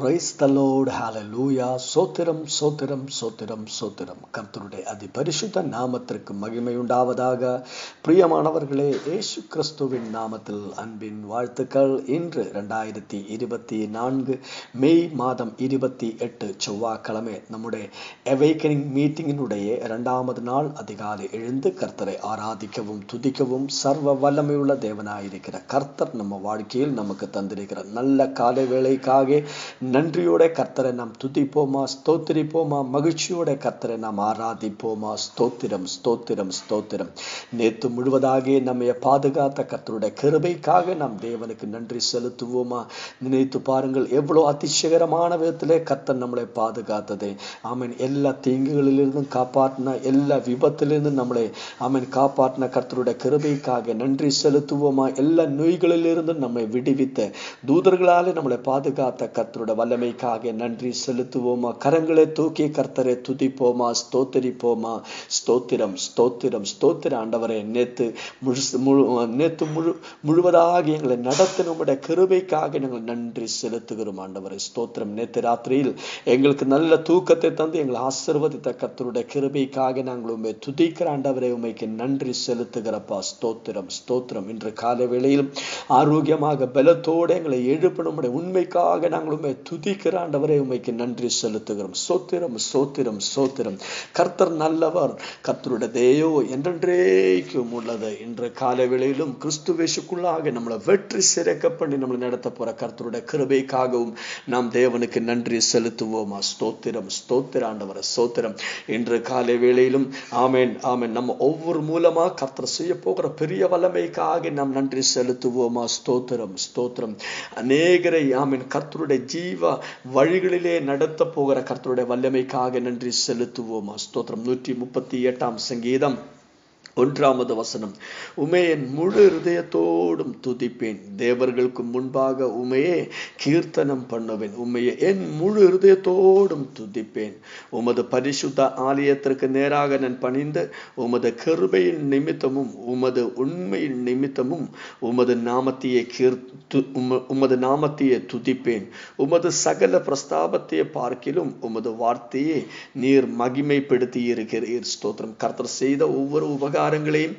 Price தலோடு ஹalleluya சோத்திரம் சோத்திரம் சோத்திரம் சோத்திரம். கர்த்தருடைய அதி பரிசுத்த நாமத்திற்கு மகிமை உண்டாவதாக. பிரியமானவர்களே இயேசு கிறிஸ்துவின் நாமத்தில் அன்பின் வாழ்த்துக்கள். இன்று ரெண்டாயிரத்தி இருபத்தி நான்கு மே மாதம் இருபத்தி எட்டு செவ்வாய்க்கிழமை நம்முடைய அவேக்கனிங் மீட்டிங்கினுடைய இரண்டாவது நாள். அதிகாலை எழுந்து கர்த்தரை ஆராதிக்கவும் துதிக்கவும் சர்வ வல்லமையுள்ள தேவனாயிருக்கிற கர்த்தர் நம்ம வாழ்க்கையில் நமக்கு தந்திருக்கிற நல்ல காலை வேலைக்காக நன்றியோட கர்த்தரை நாம் துதிப்போமா? ஸ்தோத்திரிப்போமா? மகிழ்ச்சியோட கர்த்தரை நாம் ஆராதிப்போமா? ஸ்தோத்திரம் ஸ்தோத்திரம் ஸ்தோத்திரம். நேத்து முழுவதாக நம்மை பாதுகாத்த கர்த்தருடைய கிருபைக்காக நாம் தேவனுக்கு நன்றி செலுத்துவோமா? நினைத்து பாருங்கள் எவ்வளோ அதிசயகரமான விதத்திலே கர்த்தர் நம்மளை பாதுகாத்தது. ஆமீன். எல்லா தீங்குகளிலிருந்தும் காப்பாற்றின எல்லா விபத்திலிருந்தும் நம்மளை ஆமீன் காப்பாற்றின கர்த்தருடைய கிருபைக்காக நன்றி செலுத்துவோமா? எல்லா நோய்களிலிருந்தும் நம்மை விடுவித்த தூதர்களாலே நம்மளை பாதுகாத்த கர்த்தருடைய வல்லமைக்காக நன்றி செலுத்துவோமா? கரங்களை தூக்கி கர்த்தரை துதிப்போமா? ஸ்தோத்தரிப்போமா? ஸ்தோத்திரம் ஸ்தோத்திரம் ஸ்தோத்திர ஆண்டவரே நேத்து முழு முழு நேத்து முழு முழுவதாக எங்களை நடத்தின உடைய கிருபைக்காக நாங்கள் நன்றி செலுத்துகிறோம் ஆண்டவரே. ஸ்தோத்திரம். நேத்து ராத்திரியில் எங்களுக்கு நல்ல தூக்கத்தை தந்து எங்களை ஆசிர்வதித்த கர்த்தருடைய கிருபைக்காக நாங்கள் உண்மை துதிக்கிற ஆண்டவரே உண்மைக்கு நன்றி செலுத்துகிறப்பா. ஸ்தோத்திரம் ஸ்தோத்திரம். இன்று காலை வேளையிலும் ஆரோக்கியமாக பலத்தோடு எங்களை எழுப்பணும் உண்மைக்காக நாங்கள் உண்மை துதிக்கிற ஆண்டவரே உமைக்கு நன்றி செலுத்துகிறோம். சோத்திரம் சோத்திரம் சோத்திரம். கர்த்தர் நல்லவர். கர்த்தருடைய தேயோ என்றென்றேக்கும் உள்ளது. இன்று காலை வேளையிலும் கிறிஸ்துவேஷுக்குள்ளாக நம்மளை வெற்றி சிறக்க பண்ணி நம்மளை நடத்த போற கர்த்தருடைய கிருபைக்காகவும் நாம் தேவனுக்கு நன்றி செலுத்துவோமா? ஸ்தோத்திரம் ஸ்தோத்திர ஆண்டவர சோத்திரம் இன்று காலை வேளையிலும் ஆமேன் ஆமேன். நம்ம ஒவ்வொரு மூலமா கர்த்தர் செய்ய போகிற பெரிய வல்லமைக்காக நாம் நன்றி செலுத்துவோமா? ஸ்தோத்திரம் ஸ்தோத்திரம். அநேகரை ஆமீன் கர்த்தருடைய ஜீ ஜீவ வழிகளிலே நடத்த போகிற கர்த்தருடைய வல்லமைக்காக நன்றி செலுத்துவோமா ஸ்தோத்திரம் நூற்றி முப்பத்தி எட்டாம் சங்கீதம் ஒன்றாவது வசனம். உமையன் முழு இருதயத்தோடும் துதிப்பேன். தேவர்களுக்கு முன்பாக உமையே கீர்த்தனம் பண்ணுவேன். உமையை என் முழு இருதயத்தோடும் துதிப்பேன். உமது பரிசுத்த ஆலயத்திற்கு நேராக நான் பணிந்து உமது கருபையின் நிமித்தமும் உமது உண்மையின் நிமித்தமும் உமது நாமத்தையே கீர்த்து உமது நாமத்தையே துதிப்பேன். உமது சகல பிரஸ்தாபத்தையே பார்க்கிலும் உமது வார்த்தையை நீர் மகிமைப்படுத்தி இருக்கிறீர் ஸ்தோத்திரம். கர்த்தர் செய்த ஒவ்வொரு உபகாரம் உபகாரங்களையும்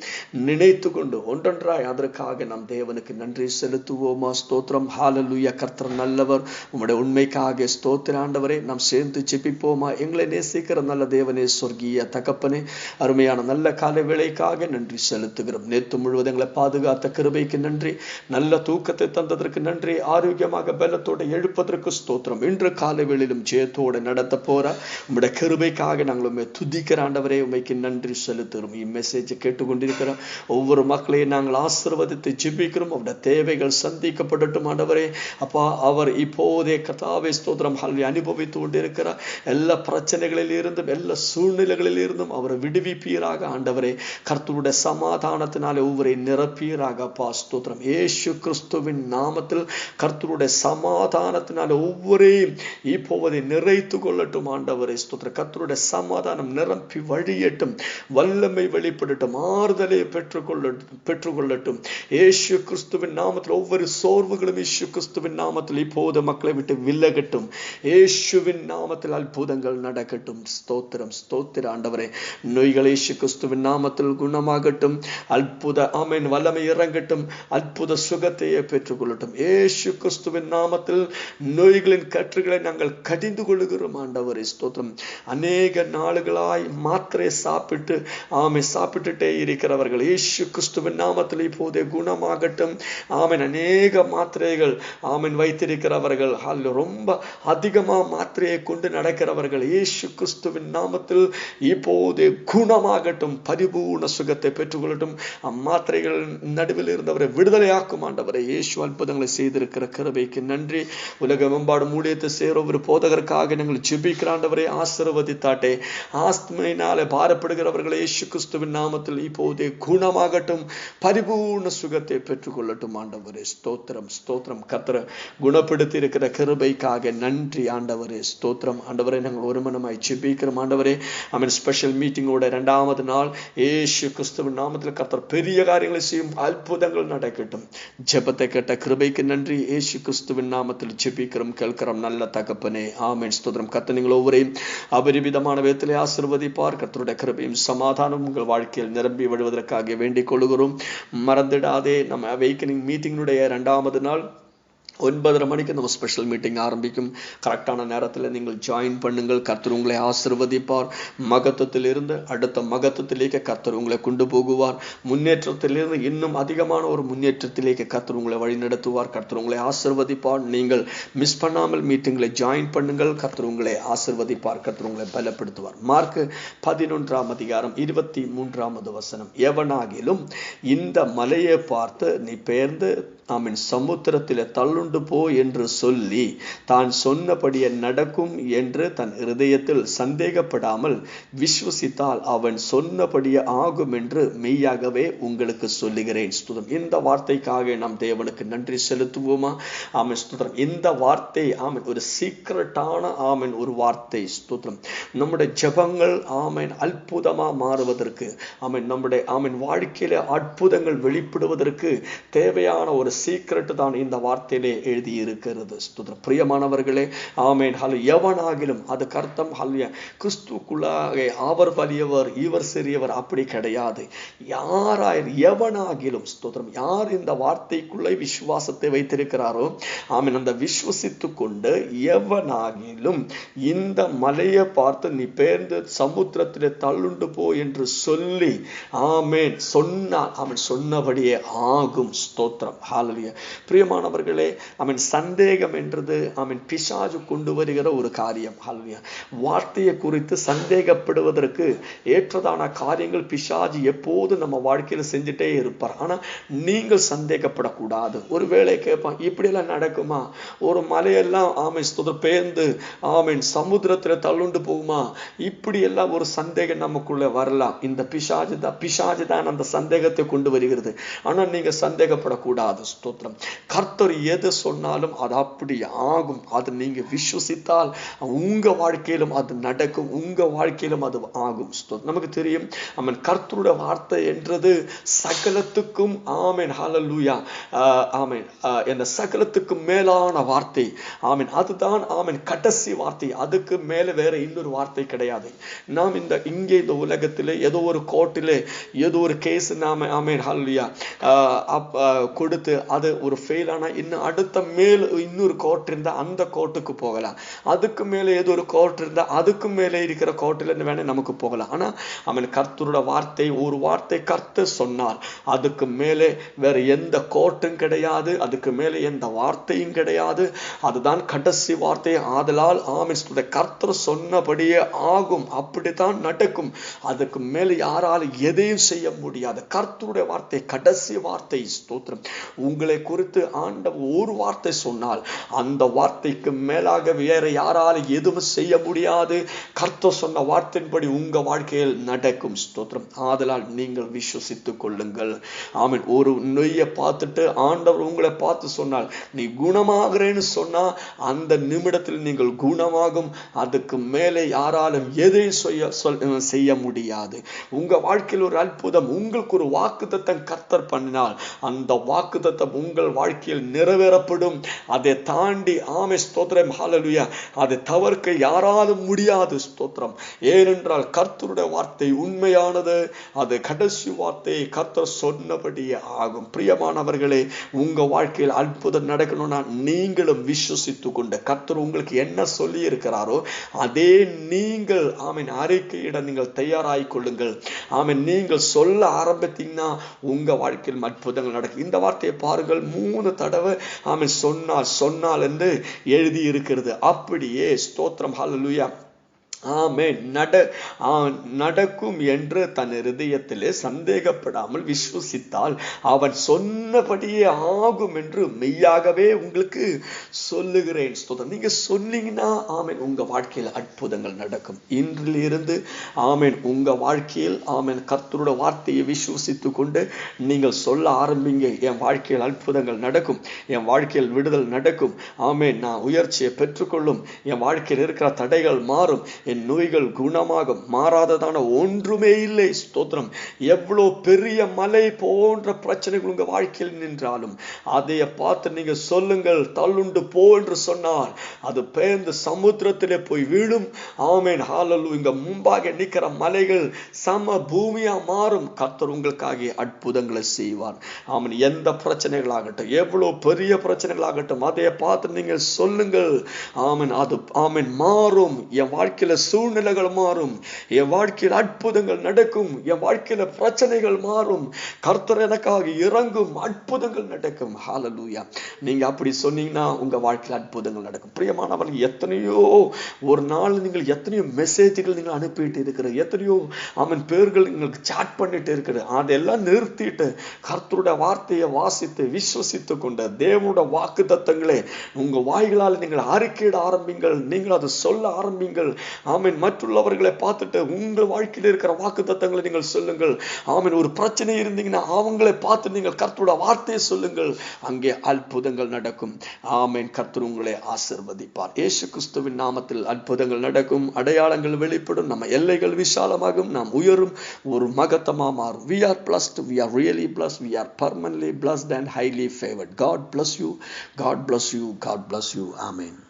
நினைத்து கொண்டு ஒன்றொன்றாய் அதற்காக நம் தேவனுக்கு நன்றி செலுத்துவோமா. ஸ்தோத்திரம். ஹாலலுயா கர்த்தர் நல்லவர். உம்முடைய உண்மைக்காக ஸ்தோத்திராண்டவரே நாம் சேர்ந்து செப்பிப்போமா எங்களை நேசிக்கிற நல்ல தேவனே சொர்க்கிய தகப்பனே அருமையான நல்ல கால வேலைக்காக நன்றி செலுத்துகிறோம். நேற்று முழுவதும் எங்களை பாதுகாத்த கிருபைக்கு நன்றி. நல்ல தூக்கத்தை தந்ததற்கு நன்றி. ஆரோக்கியமாக பலத்தோட எழுப்பதற்கு ஸ்தோத்திரம். இன்று காலை வேளையிலும் ஜெயத்தோடு நடத்த போற உம்முடைய கிருபைக்காக நாங்கள் துதிக்கிற ஆண்டவரே உண்மைக்கு நன்றி செலுத்துகிறோம். இம்மெசேஜ் கேட்டுக்கொண்டிருக்கிற ஒவ்வொரு மக்களையும் நாங்கள் ஆசிர்வதித்து ஜிபிக்கிறோம். அவருடைய தேவைகள் சந்திக்கப்படட்டும் ஆண்டவரே. அப்பா அவர் இப்போதே கதாவை ஸ்தோத்திரம். அல்வி அனுபவித்து கொண்டிருக்கிறார். எல்லா பிரச்சனைகளில் இருந்தும் எல்லா சூழ்நிலைகளில் இருந்தும் அவரை விடுவிப்பீராக ஆண்டவரே. கர்த்தருடைய சமாதானத்தினாலே ஒவ்வொரு நிரப்பீராக அப்பா ஸ்தோத்திரம். ஏசு கிறிஸ்துவின் நாமத்தில் கர்த்தருடைய சமாதானத்தினாலே ஒவ்வொரையும் இப்போவதை நிறைத்து கொள்ளட்டும் ஆண்டவரே. ஸ்தோத்திரம். கர்த்தருடைய சமாதானம் நிரம்பி வழியட்டும். வல்லமை வெளிப்படட்டும். பெற்றுக்கொள்ளட்டும் ஆறுதலை பெற்றுக்கொள்ள பெற்றுக்கொள்ளட்டும். ஏசு கிறிஸ்துவின் நாமத்தில் ஒவ்வொரு சோர்வுகளும் ஏசு கிறிஸ்துவின் நாமத்தில் இப்போது மக்களை விட்டு விலகட்டும். ஏசுவின் நாமத்தில் அற்புதங்கள் நடக்கட்டும். ஸ்தோத்திரம் ஸ்தோத்திர ஆண்டவரே. நோய்கள் ஏசு கிறிஸ்துவின் நாமத்தில் குணமாகட்டும். அற்புத ஆமேன். வல்லமை இறங்கட்டும். அற்புத சுகத்தையே பெற்றுக்கொள்ளட்டும். ஏசு கிறிஸ்துவின் நாமத்தில் நோய்களின் கற்றுகளை நாங்கள் கடிந்து கொள்ளுகிறோம் ஆண்டவரே. ஸ்தோத்திரம். அநேக நாளுகளாய் மாத்திரை சாப்பிட்டு ஆமை சாப்பிட்டு சாப்பிட்டுட்டே இருக்கிறவர்கள் இயேசு கிறிஸ்துவின் நாமத்தில் இப்போதே குணமாகட்டும். ஆமன். அநேக மாத்திரைகள் ஆமன் வைத்திருக்கிறவர்கள் அல்ல ரொம்ப அதிகமாக மாத்திரையை கொண்டு நடக்கிறவர்கள் இயேசு கிறிஸ்துவின் நாமத்தில் இப்போதே குணமாகட்டும். பரிபூர்ண சுகத்தை பெற்றுக்கொள்ளட்டும். அம்மாத்திரைகள் நடுவில் இருந்தவரை விடுதலையாக்கும் ஆண்டவரை இயேசு அற்புதங்களை செய்திருக்கிற கருவைக்கு நன்றி. உலக மேம்பாடு மூலியத்தை சேர ஒரு போதகருக்காக நாங்கள் ஜெபிக்கிறாண்டவரை ஆசிர்வதித்தாட்டே. ஆஸ்துமையினாலே பாரப்படுகிறவர்களை இயேசு கிறிஸ்துவின் நாமத்தில் நாமத்தில் இப்போதே குணமாகட்டும் பரிபூர்ண சுகத்தை பெற்றுக்கொள்ளட்டும். ஆண்டவரே ஸ்தோத்திரம் ஸ்தோத்திரம். கத்திர குணப்படுத்தி இருக்கிற கிருபைக்காக நன்றி. ஆண்டவரே ஸ்தோத்திரம். ஆண்டவரே நாங்கள் ஒரு மனமாய் செபிக்கிறோம் ஆண்டவரே அவன் ஸ்பெஷல் மீட்டிங்கோட இரண்டாவது நாள் ஏசு கிறிஸ்துவின் நாமத்தில் கத்தர் பெரிய காரியங்களை செய்யும் அற்புதங்கள் நடக்கட்டும். ஜெபத்தை கேட்ட கிருபைக்கு நன்றி. ஏசு கிறிஸ்துவின் நாமத்தில் ஜெபிக்கிறோம். கேட்கிறோம். நல்ல தகப்பனே. ஆமென். ஸ்தோத்திரம். கத்த நீங்கள் ஒவ்வொரு அபரிமிதமான விதத்திலே ஆசிர்வதிப்பார். கத்தருடைய கிருபையும் சமாதானம் உங்கள் வாழ்க்கையில் நிரம்பி விடுவதற்காக வேண்டிக் கொள்கிறோம் மறந்துடாதே நம்ம அவைக்கனிங் மீட்டிங்கினுடைய இரண்டாவது நாள். ஒன்பதரை மணிக்கு நம்ம ஸ்பெஷல் மீட்டிங் ஆரம்பிக்கும். கரெக்டான நேரத்தில் நீங்கள் ஜாயின் பண்ணுங்கள். கர்த்தர் உங்களை ஆசிர்வதிப்பார். மகத்துவத்திலிருந்து அடுத்த மகத்துவத்திலேக்கு கர்த்தர் உங்களை கொண்டு போகுவார். முன்னேற்றத்திலிருந்து இன்னும் அதிகமான ஒரு முன்னேற்றத்திலேக்கு கர்த்தர் உங்களை வழிநடத்துவார் கர்த்தர் உங்களை ஆசிர்வதிப்பார். நீங்கள் மிஸ் பண்ணாமல் மீட்டிங்களை ஜாயின் பண்ணுங்கள். கர்த்தர் உங்களை ஆசிர்வதிப்பார். கர்த்தர் உங்களை பலப்படுத்துவார். மார்க் பதினொன்றாம் அதிகாரம் இருபத்தி மூன்றாவது வசனம். எவனாகிலும் இந்த மலையை பார்த்து நீ பெயர்ந்து ஆமீன் சமுத்திரத்திலே தள்ளுண்டு கொண்டு போ என்று சொல்லி தான் சொன்னபடியே நடக்கும் என்று தன் இருதயத்தில் சந்தேகப்படாமல் விஸ்வசித்தால் அவன் சொன்னபடியே ஆகும் என்று மெய்யாகவே உங்களுக்கு சொல்லுகிறேன். ஸ்துதம் இந்த வார்த்தைக்காக நாம் தேவனுக்கு நன்றி செலுத்துவோமா? ஆமன். ஸ்துதம் இந்த வார்த்தை ஆமன் ஒரு சீக்கிரட்டான ஆமன் ஒரு வார்த்தை. ஸ்துதம் நம்முடைய ஜபங்கள் ஆமன் அற்புதமாக மாறுவதற்கு ஆமன் நம்முடைய ஆமன் வாழ்க்கையில அற்புதங்கள் வெளிப்படுவதற்கு தேவையான ஒரு சீக்கிரட் தான் இந்த வார்த்தையிலே எழுதி எழுதியிருக்கிறது. ஸ்துதம் பிரியமானவர்களே ஆமேன். ஹல் எவனாகிலும் அதுக்கு அர்த்தம் ஹல்ய கிறிஸ்துக்குள்ளாக அவர் வலியவர் இவர் சிறியவர் அப்படி கிடையாது. யாராய் எவனாகிலும் ஸ்தோத்திரம் யார் இந்த வார்த்தைக்குள்ளே விசுவாசத்தை வைத்திருக்கிறாரோ ஆமீன். அந்த விஸ்வசித்து கொண்டு எவனாகிலும் இந்த மலையை பார்த்து நீ பேர்ந்து சமுத்திரத்திலே தள்ளுண்டு போ என்று சொல்லி ஆமேன் சொன்னால் அவன் சொன்னபடியே ஆகும். ஸ்தோத்திரம். ஹாலலிய பிரியமானவர்களே அவன் சந்தேகம் என்றது அவன் பிசாஜு கொண்டு வருகிற ஒரு காரியம். ஹாலலிய வார்த்தையை குறித்து சந்தேகப்படுவதற்கு ஏற்றதான காரியங்கள் பிசாஜு எப்போது நம்ம வாழ்க்கையில செஞ்சுட்டே இருப்பார். ஆனால் நீங்கள் சந்தேகப்படக்கூடாது. ஒருவேளை கேட்பான் இப்படியெல்லாம் நடக்குமா? ஒரு மலையெல்லாம் ஆமை பேர்ந்து ஆமீன் சமுத்திரத்துல தள்ளுண்டு போகுமா? இப்படியெல்லாம் ஒரு சந்தேகம் நமக்குள்ள வரலாம். இந்த பிசாஜு தான் பிசாஜு தான் அந்த சந்தேகத்தை கொண்டு வருகிறது. ஆனா நீங்க சந்தேகப்படக்கூடாது. ஸ்தோத்திரம். கர்த்தர் எது சொன்னாலும் அது அப்படி ஆகும். அது நீங்கள் விஸ்வசித்தால் உங்கள் வாழ்க்கையிலும் அது நடக்கும். உங்கள் வாழ்க்கையிலும் அது ஆகும். நமக்கு தெரியும். அவன் கர்த்தருடைய வார்த்தை என்றது சகலத்துக்கும் ஆமேன். ஹalleluya. ஆமேன். என்ன சகலத்துக்கும் மேலான வார்த்தை. ஆமீன். அதுதான் ஆமீன் கடைசி வார்த்தை. அதுக்கு மேலே வேற இன்னொரு வார்த்தை கிடையாது. நாம் இந்த இங்கே இந்த உலகத்தில் ஏதோ ஒரு கோர்ட்டில் ஏதோ ஒரு கேஸ் நாம ஆமேன். ஹalleluya. கொடுத்து அது ஒரு ஃபெயில் ஆனா இன்னும் அடுத்த அடுத்த மேல் இன்னொரு கோர்ட் இருந்தால் அந்த கோர்ட்டுக்கு போகலாம். அதுக்கு மேலே ஏதோ ஒரு கோர்ட் இருந்தால் அதுக்கு மேலே இருக்கிற கோர்ட்டிலேருந்து வேணால் நமக்கு போகலாம். ஆனால் அவன் கர்த்தரோட வார்த்தை ஒரு வார்த்தை கர்த்து சொன்னார். அதுக்கு மேலே வேற எந்த கோர்ட்டும் கிடையாது. அதுக்கு மேலே எந்த வார்த்தையும் கிடையாது. அதுதான் கடைசி வார்த்தை. ஆதலால் ஆமின் கர்த்தர் சொன்னபடியே ஆகும். அப்படித்தான் நடக்கும். அதுக்கு மேலே யாரால் எதையும் செய்ய முடியாது. கர்த்தருடைய வார்த்தை கடைசி வார்த்தை ஸ்தோத்திரம். உங்களை குறித்து ஆண்ட ஒரு ஒரு வார்த்தை சொன்னால் அந்த வார்த்தைக்கு மேலாக வேற யாரால் எதுவும் செய்ய முடியாது. கர்த்த சொன்ன வார்த்தையின்படி உங்க வாழ்க்கையில் நடக்கும் ஸ்தோத்திரம். ஆதலால் நீங்கள் விசுவசித்துக் கொள்ளுங்கள். ஆமீன். ஒரு நொய்யை பார்த்துட்டு ஆண்டவர் உங்களை பார்த்து சொன்னால் நீ குணமாகிறேன்னு சொன்னால் அந்த நிமிடத்தில் நீங்கள் குணமாகும். அதுக்கு மேலே யாராலும் எதையும் செய்ய சொல் செய்ய முடியாது. உங்க வாழ்க்கையில் ஒரு அற்புதம். உங்களுக்கு ஒரு வாக்குத்தத்தம் கர்த்தர் பண்ணினால் அந்த வாக்குத்தத்தம் உங்கள் வாழ்க்கையில் நிறைவேற நிறைவேறப்படும் அதை தாண்டி ஆமை ஸ்தோத்திரம் ஹாலலுயா அதை தவிர்க்க யாராலும் முடியாது ஸ்தோத்திரம். ஏனென்றால் கர்த்தருடைய வார்த்தை உண்மையானது. அது கடைசி வார்த்தையை கர்த்தர் சொன்னபடியே ஆகும். பிரியமானவர்களே உங்க வாழ்க்கையில் அற்புதம் நடக்கணும்னா நீங்களும் விசுவசித்து கொண்டு கர்த்தர் உங்களுக்கு என்ன சொல்லி இருக்கிறாரோ அதே நீங்கள் ஆமீன் அறிக்கையிட நீங்கள் தயாராகி கொள்ளுங்கள். ஆமீன் நீங்கள் சொல்ல ஆரம்பித்தீங்கன்னா உங்க வாழ்க்கையில் அற்புதங்கள் நடக்கும். இந்த வார்த்தையை பாருங்கள். மூணு தடவை ஆமே சொன்னால் சொன்னால் என்று எழுதி இருக்கிறது அப்படியே ஸ்தோத்திரம். ஹalleluya ஆமே நட நடக்கும் என்று தன் இருதயத்திலே சந்தேகப்படாமல் விஸ்வசித்தால் அவன் சொன்னபடியே ஆகும் என்று மெய்யாகவே உங்களுக்கு சொல்லுகிறேன். ஸ்தோதம் நீங்க சொன்னீங்கன்னா ஆமேன் உங்க வாழ்க்கையில் அற்புதங்கள் நடக்கும். இன்றிலிருந்து ஆமேன் உங்க வாழ்க்கையில் ஆமேன் கர்த்தரோட வார்த்தையை விசுவசித்து கொண்டு நீங்கள் சொல்ல ஆரம்பிங்க. என் வாழ்க்கையில் அற்புதங்கள் நடக்கும். என் வாழ்க்கையில் விடுதல் நடக்கும். ஆமேன் நான் உயர்ச்சியை பெற்றுக்கொள்ளும். என் வாழ்க்கையில் இருக்கிற தடைகள் மாறும். என் நோய்கள் குணமாகும் மாறாததான ஒன்றுமே இல்லை. ஸ்தோத்திரம். எவ்வளோ பெரிய மலை போன்ற பிரச்சனைகள் உங்கள் வாழ்க்கையில் நின்றாலும் அதைய பார்த்து நீங்கள் சொல்லுங்கள் தள்ளுண்டு போ என்று சொன்னால் அது பெயர்ந்து சமுத்திரத்திலே போய் வீழும். ஆமேன். ஹாலலு இங்கே முன்பாக நிற்கிற மலைகள் சம பூமியாக மாறும். கத்தர் உங்களுக்காக அற்புதங்களை செய்வார். ஆமன். எந்த பிரச்சனைகளாகட்டும் எவ்வளோ பெரிய பிரச்சனைகளாகட்டும் அதைய பார்த்து நீங்கள் சொல்லுங்கள். ஆமன். அது ஆமன் மாறும். என் வாழ்க்கையில் சூழ்நிலைகள் மாறும். என் வாழ்க்கையில் அற்புதங்கள் நடக்கும். என் வாழ்க்கையில பிரச்சனைகள் மாறும். கர்த்தர் எனக்காக இறங்கும் அற்புதங்கள் நடக்கும். ஹாலலூயா நீங்கள் அப்படி சொன்னீங்கன்னா உங்க வாழ்க்கையில் அற்புதங்கள் நடக்கும். பிரியமானவர்கள் எத்தனையோ ஒரு நாள் நீங்கள் எத்தனையோ மெசேஜ்கள் நீங்கள் அனுப்பிட்டு இருக்கிற எத்தனையோ அவன் பேர்கள் உங்களுக்கு சாட் பண்ணிட்டு இருக்கிற அதெல்லாம் நிறுத்திட்டு கர்த்தருடைய வார்த்தையை வாசித்து விஸ்வசித்து கொண்ட தேவனுடைய வாக்கு தத்தங்களே உங்க வாய்களால் நீங்கள் அறிக்கையிட ஆரம்பிங்கள். நீங்கள் அதை சொல்ல ஆரம்பிங்கள். ஆமீன். மற்றுள்ளவர்களை பார்த்துட்டு உங்கள் வாழ்க்கையில் இருக்கிற வாக்கு தத்தங்களை நீங்கள் சொல்லுங்கள். ஆமீன். ஒரு பிரச்சனை இருந்தீங்கன்னா அவங்களை பார்த்து நீங்கள் கர்த்தருடைய வார்த்தையை சொல்லுங்கள். அங்கே அற்புதங்கள் நடக்கும். ஆமீன். கர்த்தர் உங்களை ஆசிர்வதிப்பார். ஏசு கிறிஸ்துவின் நாமத்தில் அற்புதங்கள் நடக்கும். அடையாளங்கள் வெளிப்படும். நம்ம எல்லைகள் விசாலமாகும். நாம் உயரும். ஒரு மகத்தமாக மாறும். We are blessed. We are really bless we are permanently blessed and highly favoured God bless you God bless you God bless you ஆமீன்